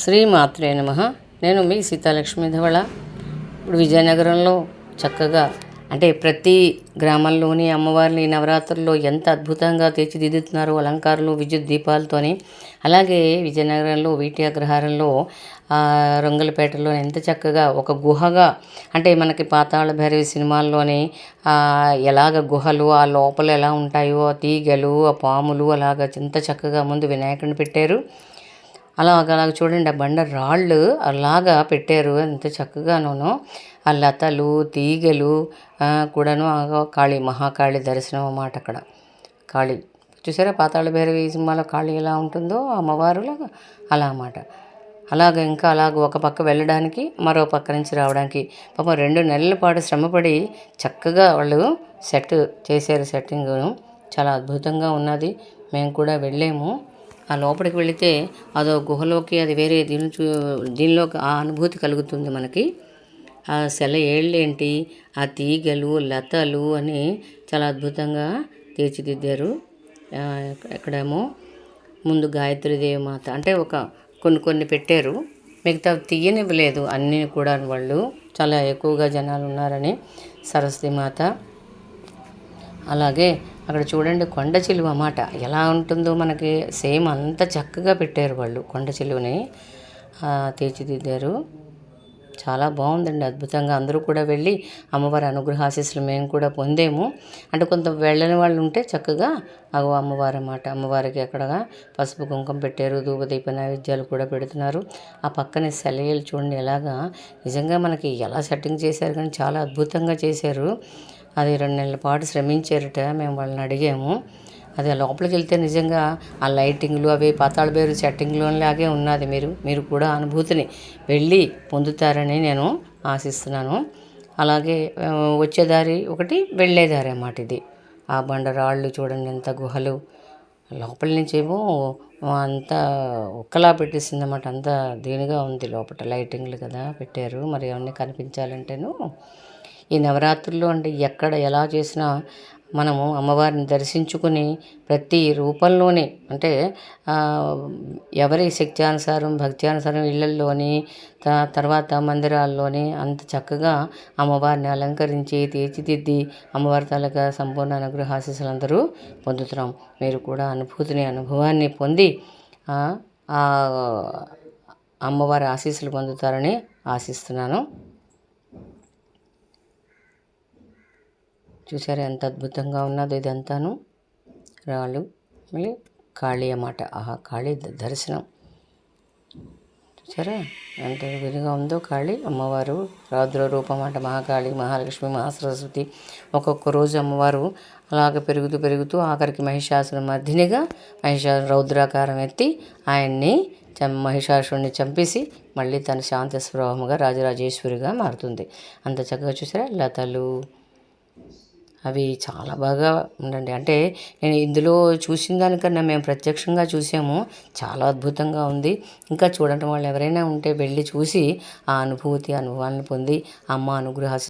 శ్రీమాత్రే నమ. నేను మీ సీతాలక్ష్మి ధవళ. ఇప్పుడు విజయనగరంలో చక్కగా అంటే ప్రతి గ్రామంలోని అమ్మవారిని నవరాత్రుల్లో ఎంత అద్భుతంగా తీర్చిదిద్దుతున్నారో అలంకారాలు విద్యుత్ దీపాలతోని అలాగే విజయనగరంలో వీటి అగ్రహారంలో రంగులపేటలో ఎంత చక్కగా ఒక గుహగా అంటే మనకి పాతాళ భైరవి సినిమాల్లోని ఎలాగ గుహలు ఆ లోపల ఎలా ఉంటాయో ఆ తీగలు ఆ పాములు అలాగ ఎంత చక్కగా ముందు వినాయకుడిని పెట్టారు. అలాగ అలాగ చూడండి ఆ బండ రాళ్ళు అలాగా పెట్టారు. ఎంత చక్కగాను ఆ లతలు తీగలు కూడాను కాళీ మహాకాళి దర్శనం అన్నమాట అక్కడ. కాళీ. చూసారా పాతాళ భైరవి సినిమాలో కాళీ ఎలా ఉంటుందో? అమ్మవారులాగా. అలా అన్నమాట. అలాగ ఇంకా అలాగ ఒక పక్క వెళ్ళడానికి మరో పక్క నుంచి రావడానికి. పాపం రెండు నెలల పాటు శ్రమపడి చక్కగా వాళ్ళు సెట్ చేశారు సెట్టింగ్ చాలా అద్భుతంగా ఉన్నది. మేము కూడా వెళ్ళాము. ఆ లోపలికి వెళితే అదో గుహలోకి అది వేరే దీని చూ దీనిలోకి ఆ అనుభూతి కలుగుతుంది మనకి. ఆ సెల ఏళ్ళేంటి? ఆ తీగలు లతలు అని చాలా అద్భుతంగా తీర్చిదిద్దారు. ఎక్కడేమో ముందు గాయత్రీదేవి మాత అంటే ఒక కొన్ని కొన్ని పెట్టారు. మిగతా తీయనివ్వలేదు అన్నీ కూడా వాళ్ళు. చాలా ఎక్కువగా జనాలు ఉన్నారని సరస్వతి మాత అలాగే అక్కడ చూడండి కొండ చిలువ అన్నమాట. ఎలా ఉంటుందో మనకి సేమ్ అంత చక్కగా పెట్టారు వాళ్ళు కొండ చిలువని. తీర్చిదిద్దారు. చాలా బాగుందండి అద్భుతంగా. అందరూ కూడా వెళ్ళి అమ్మవారి అనుగ్రహాశీస్సులు మేము కూడా పొందేము. అంటే కొంత వెళ్ళని వాళ్ళు ఉంటే చక్కగా అగో అమ్మవారి అన్నమాట. అమ్మవారికి అక్కడ పసుపు కుంకుమ పెట్టారు ధూపదీప నైవేద్యాలు కూడా పెడుతున్నారు. ఆ పక్కనే సెలయలు చూడండి ఎలాగా. నిజంగా మనకి ఎలా సెట్టింగ్ చేశారు కానీ చాలా అద్భుతంగా చేశారు. అది రెండు నెలల పాటు శ్రమించారట మేము వాళ్ళని అడిగాము. అది లోపలికి వెళ్తే నిజంగా ఆ లైటింగ్లు అవి పాతాళ బేరు సెట్టింగ్లు లాగే ఉన్నది మీరు మీరు కూడా అనుభూతిని వెళ్ళి పొందుతారని నేను ఆశిస్తున్నాను. అలాగే వచ్చేదారి వచ్చే దారి ఒకటి వెళ్ళే దారి అన్నమాట ఇది. ఆ బండరాళ్ళు చూడండి ఎంత గుహలు. లోపల నుంచేమో అంతా ఒక్కలా పెట్టేసింది అన్నమాట అంతా దీనిగా ఉంది లోపల లైటింగ్లు కదా పెట్టారు. మరి అవన్నీ కనిపించాలంటేను ఈ నవరాత్రుల్లో అండి ఎక్కడ ఎలా చేసినా మనము అమ్మవారిని దర్శించుకుని ప్రతి రూపంలోనే అంటే ఎవరి శక్తి అనుసారం భక్తి అనుసారం ఇళ్ళల్లోని త- తర్వాత మందిరాల్లోని అంత చక్కగా అమ్మవారిని అలంకరించి తీర్చిదిద్ది అమ్మవారి తాలూకా సంపూర్ణ అనుగ్రహ ఆశీస్సులు అందరూ పొందుతున్నాం. మీరు కూడా అనుభూతిని అనుభవాన్ని పొంది అమ్మవారి ఆశీస్సులు పొందుతారని ఆశిస్తున్నాను. చూసారా ఎంత అద్భుతంగా ఉన్నదో ఇదంతాను. రాళ్ళు మళ్ళీ ఖాళీ అన్నమాట. ఆహా ఖాళీ ద- దర్శనం. చూసారా ఎంత విధిగా ఉందో ఖాళీ. అమ్మవారు రౌద్ర రూపం అంట మహాకాళి మహాలక్ష్మి మహాసరస్వతి ఒక్కొక్క రోజు అమ్మవారు అలాగ పెరుగుతూ పెరుగుతూ ఆఖరికి మహిషాసుర మర్దినిగా మహిషా రౌద్రాకారం ఎత్తి ఆయన్ని చం మహిషాసురుడిని చంపేసి మళ్ళీ తన శాంత స్వభావముగా రాజరాజేశ్వరిగా మారుతుంది. అంత చక్కగా చూసారా లతలు. అవి చాలా బాగా ఉండండి. అంటే నేను ఇందులో చూసిన దానికన్నా మేము ప్రత్యక్షంగా చూసాము. చాలా అద్భుతంగా ఉంది. ఇంకా చూడటం వాళ్ళు ఎవరైనా ఉంటే వెళ్ళి చూసి ఆ అనుభూతి అనుభవాలను పొంది అమ్మ అనుగ్రహ